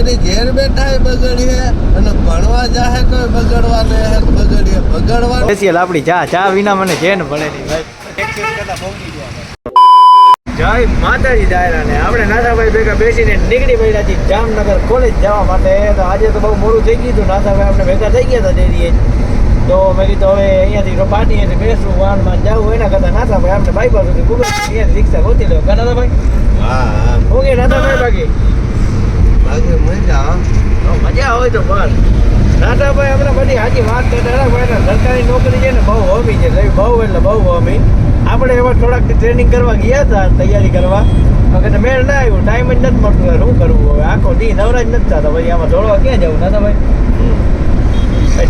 દીકરી ઘેર બેઠા બગડીએ અને ભણવા જાહે તો બગડવા ને બગડીએ બગડવા સ્પેશિયલ આપણી ચા ચા વિના મને ચેન પડે નહીં ભાઈ. જય માતાજી દાયરા ને. આપણે નાથાભાઈ ભેગા બેસીને નીકળી પડ્યા છીએ જામનગર કોલેજ જવા માટે. તો આજે તો બહુ મોડું થઈ ગયું હતું. નાથાભાઈ આપણે ભેગા થઈ ગયા હતા ડેરીએ તો મેં કીધું હવે અહીંયાથી પાટીએ બેસું વાનમાં જવું એના કરતાં નાથાભાઈ આપણે બાઈપાસ સુધી ખૂબ અહીંયા રિક્ષા ગોતી લો કા નાથાભાઈ? હા ઓકે નાથાભાઈ બાકી? બાકી મજા તો મજા હોય તો બસ નાટાભાઈ આપણે બધી હાજી વાત હતા સરકારી નોકરી છે ને બહુ હોમી છે. બહુ એટલે બહુ હોમી. આપણે એવા થોડાક ટ્રેનિંગ કરવા ગયા હતા તૈયારી કરવા. વખતે મેળ ના આવ્યું. ટાઈમ જ નથી મળતું. શું કરવું હવે? આખો દી નવરા જ નથી થતા. પછી આમાં દોડવા ક્યાં જવું દાદાભાઈ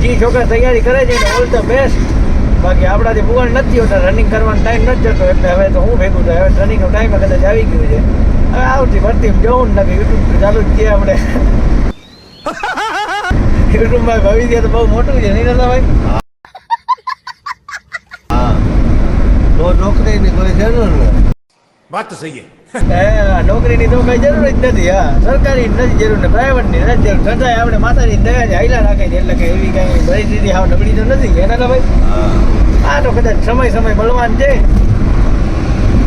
જી છોકરા તૈયારી કરે છે ને ઓલ ધ બેસ્ટ બાકી આપણાથી ભૂગોળ નથી હોતા. રનિંગ કરવાનો ટાઈમ નથી જતો. એટલે હવે તો હું ભેગું થાય? હવે રનિંગનો ટાઈમ કદાચ આવી ગયું છે. હવે આવતી ફરતી જવું જ નથી યુટ્યુબ ચાલુ જ છીએ આપણે. યુટ્યુબ ભાઈ ભાવી ગયા તો બહુ મોટું છે નહીં દાદા ભાઈ? હા. તો નોકરીની કોઈ જરૂર નથી વાત તો સહી નોકરીની તો કઈ જરૂર જ નથી હા. સરકારી નથી જરૂર ને જરૂર. છતાંય આપણે માતાની દયા જ હાઈલા છે એટલે કે એવી કઈ પરિસ્થિતિ હાવ નબળી તો નથી એના ભાઈ? આ તો કદાચ સમય સમય બળવાન છે.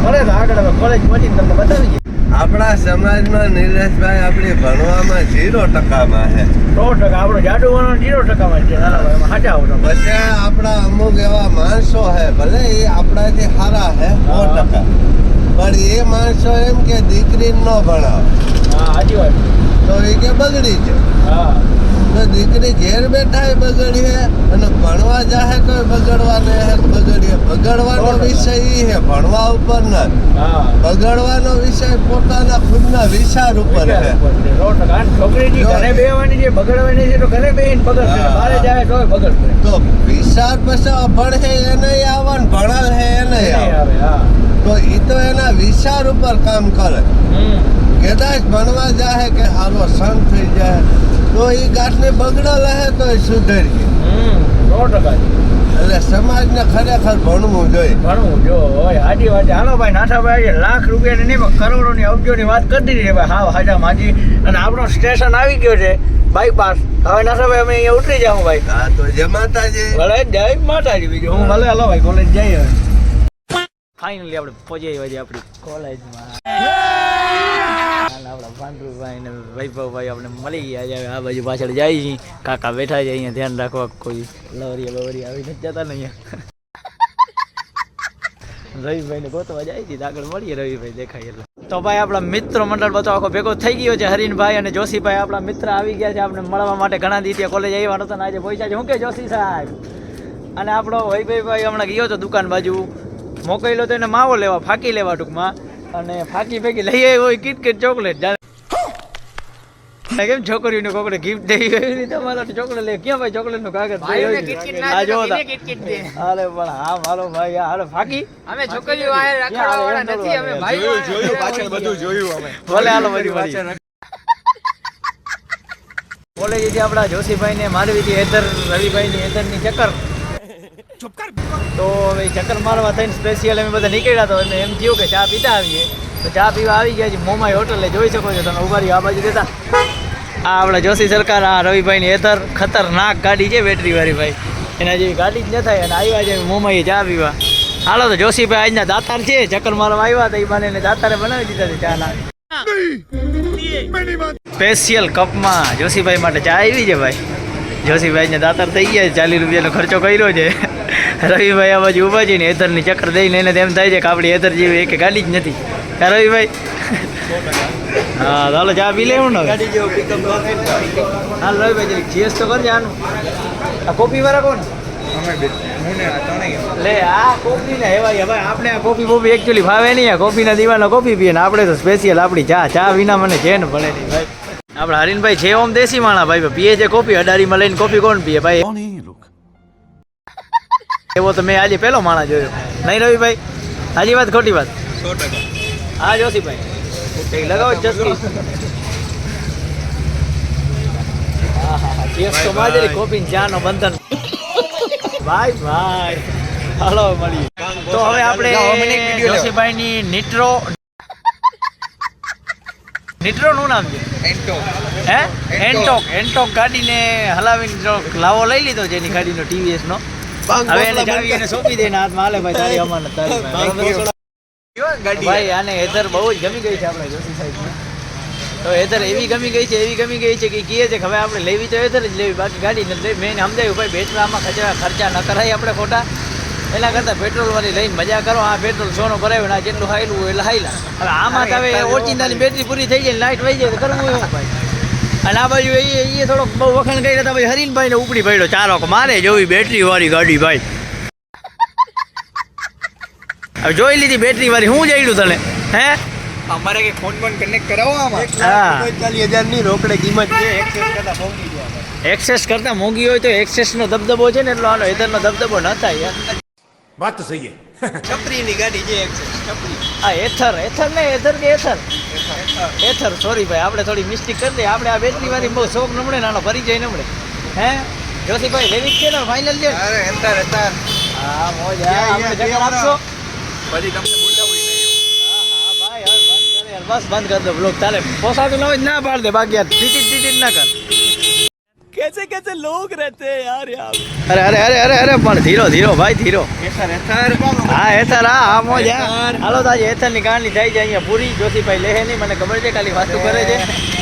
ભલે તો આગળ હવે કોલેજ પહોંચીને તમને બતાવી દઈએ આપણા સમાજમાં નિલેશભાઈ આપણે ભણવામાં ઝીરો ટકામાં છે. સો ટકા આપણો જાડુ ભણવાનું ઝીરો ટકામાં છે. પછી આપણા અમુક એવા માણસો છે ભલે એ આપણાથી સારા છે સો ટકા. પણ એ માણસો એમ કે દીકરી ન ભણાવ. હા તો એ કે બગડી હા. તો દીકરી ઘેર બેઠા એ બગડીએ અને ભણવા જાહે તો બગડવાને હે બગડીએ. બગડવાનો વિષય ઈ હે ભણવા ઉપર ન. હા. બગડવાનો વિષય પોતાના ખુદના વિચાર ઉપર અને છોકરીની ઘરે બેવાની છે બગડવાની છે તો ઘરે બેહીને બગડશે. બહાર જાય તો બગડશે. તો વિચાર પછી અભણ હે એને આવે ને ભણાલ હે એને નહીં આવે. તો એ તો એના વિચાર ઉપર કામ કરે. કદાચ ભણવા જાહે કે હારો સંત થઈ જાય તો એ ગાંઠને બગડેલ હે તો એ સુધરી હમ સો ટકા. એટલે એટલે સમાજને ખરેખર ભણવું જોઈએ. ભણવું જો હોય હાજી વાત. હાલો ભાઈ નાથાભાઈ લાખ રૂપિયાની નહીં પણ કરોડોની અબજોની વાત કરી દીધી ભાઈ હાવ હાજા માજી. અને આપણો સ્ટેશન આવી ગયો છે બાયપાસ હવે નાથાભાઈ અમે અહીંયા ઉતરી જાઉં ભાઈ. હા તો જય માતાજી. ભલે જય માતાજી બીજું. હું ભલે હાલો ભાઈ કોલેજ જઈએ ફાઇનલી આપણે પહોંચી આવી આપણી કોલેજમાં મળી ગયા આ બાજુ પાછળ જાય છે. કાકા બેઠા છે, અહીંયા ધ્યાન રાખવા કોઈ લવરિયા બવરિયા આવી જતા ને અહીંયા. રવિભાઈને ગોતવા જાય છે આગળ મળીએ, રવિભાઈ દેખાય એટલે. તો ભાઈ આપણા મિત્ર મંડળ બધો આખો ભેગો થઈ ગયો છે, હરીનભાઈ અને જોશીભાઈ. આપણા મિત્ર આવી ગયા છે, આપણે મળવા માટે ઘણા દિવસે કોલેજ આવ્યા હતા ને આજે પહોંચ્યા છે. હું કે જોશી સાહેબ? અને આપણો વૈભવભાઈ હમણાં ગયો હતો દુકાન બાજુ. મોકલ્યો તો એને માવો લેવા, ફાકી લેવા ટૂંકમાં. અને ફાકી ફેંકી લઈ આવ્યો હોય કિટકેટ ચોકલેટ. જાણે કેમ છોકરીને કોકડે ગિફ્ટ દઈ એવી રીતે અમારા ચોકલેટ લે ક્યાં ભાઈ ચોકલેટનું કાગળ આ જો અરે પણ હા મારો ભાઈ આ હાલો ફાકી. અમે છોકરીઓ વાળા રાખવા વાળા નથી અમે ભાઈ જોયું પાછળ બધું જોયું અમે. ભલે હાલો બધી પાછળ કોલેજથી આપણા જોશીભાઈ ને મારવી હતી હેતર રવિભાઈ ની હેતરની ચક્કર. તો હવે ચક્કર મારવા થઈને સ્પેશિયલ અમે બધા નીકળ્યા તો એમ થયું કે ચા પીતા આવીએ. તો ચા પીવા આવી ગયા છે. મોમાઈ હોટલે જોઈ શકો છો. તમે ઊભા આ બાજુ દેતા આ આપણે જોશી સરકાર આ રવિભાઈની હેતર ખતરનાક ગાડી છે બેટરી વાળી ભાઈ. એના જેવી ગાડી જ ન થાય. અને આવ્યા છે મોમાઈએ ચા પીવા. હાલો તો જોશીભાઈ આજના દાતાર છે. ચક્કર મારવા આવ્યા તો એ બાને એને દાતારે બનાવી દીધા છે ચા ના સ્પેશિયલ કપમાં જોશીભાઈ માટે ચા આવી છે ભાઈ. જોશીભાઈને દાતર થઈ ગયા છે ચાલીસ રૂપિયાનો ખર્ચો કર્યો છે. રવિભાઈ આ બાજુ ઊભા છે ને હેતરની ચક્કર દઈને એને તેમ થાય છે કે આપણી એથર જેવી એક ગાડી જ નથી. હા રવિભાઈ? હા ચાલો ચા પી લેવું ને હા રવિભાઈ જીએસ તો કરજે આનું. આ કોપી વાળા કોણ? લે આ કોફી ને હેવાય ભાઈ આપણે આ કોફી બોફી એકચ્યુઅલી ભાવે નહીં આ કોફીના દીવાનો કોફી પીએ ને આપણે તો સ્પેશિયલ આપણી ચા ચા વિના મને ચેન પડે નહીં ભાઈ. આપણે હરીનભાઈ છે ઓમ દેશી માણા ભાઈ પીએ છે કોફી અડારીમાં લઈને કોફી કોણ પીએ? ભાઈ એવો તો મેં આજે પેલો માણા જોયો. નહીં રવિભાઈ હાજી વાત ખોટી વાત? હા જોશીભાઈ. લગાવો ચસ્કી. ચા નો બંધન. ભાઈ ભાઈ. તો હવે આપણે જોશીભાઈ ની નિટ્રો નિટ્રો નામ છે? હે? એન્ટોક એન્ટોક ગાડીને હલાવીને લાવો લઈ લીધો છે એની ગાડીનો ટીવીએસનો હવે એને ચાવી એને સોંપી દે હાથમાં હાલે ભાઈ તારી અમાનત તારી ભાઈ. આને હેતર બહુ જ ગમી ગઈ છે આપણે જોશી સાહેબને. તો હેતર એવી ગમી ગઈ છે એવી ગમી ગઈ છે કે કહે છે કે હવે આપણે લેવી તો હેતર જ લેવી બાકી ગાડી નથી મેં એને સમજાવ્યું ભાઈ બેટરામાં ખર્ચા ખર્ચા ન કરાય આપણે ખોટા. એના કરતાં પેટ્રોલ વાળી લઈને મજા કરો. આ પેટ્રોલ સોનો ભરાવ્યો ને જેટલું હાયલું હોય એટલે હાયલા. હવે આમાં તો હવે ઓચિંતાની બેટરી પૂરી થઈ જાય લાઇટ વહી જાય તો કરવું એવું ભાઈ? અને આ બાજુ એ એ થોડોક બહુ વખાણ કરી હતા ભાઈ હરીનભાઈને ઉપડી પડ્યો ચાલો મારે જોવી બેટરી વાળી ગાડી ભાઈ. હવે જોઈ લીધી બેટરી વાળી. હું જઈડું તને? હે? અમારે કે ફોન ફોન કનેક્ટ કરાવો આમાં? હા. ચાલી હજારની રોકડે કિંમત છે એક્સેસ કરતા એક્સેસ મોંઘી હોય તો એક્સેસનો દબદબો છે ને એટલો આનો હેતરનો દબદબો ન થાય યાર. વાત તો સહી છપરીની ગાડી જે છપરી. આ એથર એથર ને એથર કે એથર એથર સોરી ભાઈ આપણે થોડી મિસ્ટેક કરી દઈએ. આપણે આ બેટરી વાળી બહુ શોખ નમણે ને આનો પરિચય નમણે. હે? જોશીભાઈ લેવી છે ને ફાઇનલ છે અરે અત્યારે એથર હા મોજ આ આપણે જગ્યા આપશો? પછી તમને બોલાવું હા હા ભાઈ બસ બંધ કરી દો બ્લોક ચાલે. પોસાતું ન હોય ના પાડ દે બાકી યાર ટીટી ટીટી ના કર. कैसे कैसे लोग रहते हैं यार यार अरे अरे अरे अरे अरे પણ ધીરો ધીરો ભાઈ ધીરો હા એથર હા હા મોજ હા હાલો તાજી એથર ની કહાની થઈ જાય અહીંયા પૂરી જોશીભાઈ લેહે નહીં મને ખબર છે ખાલી વાતું કરે છે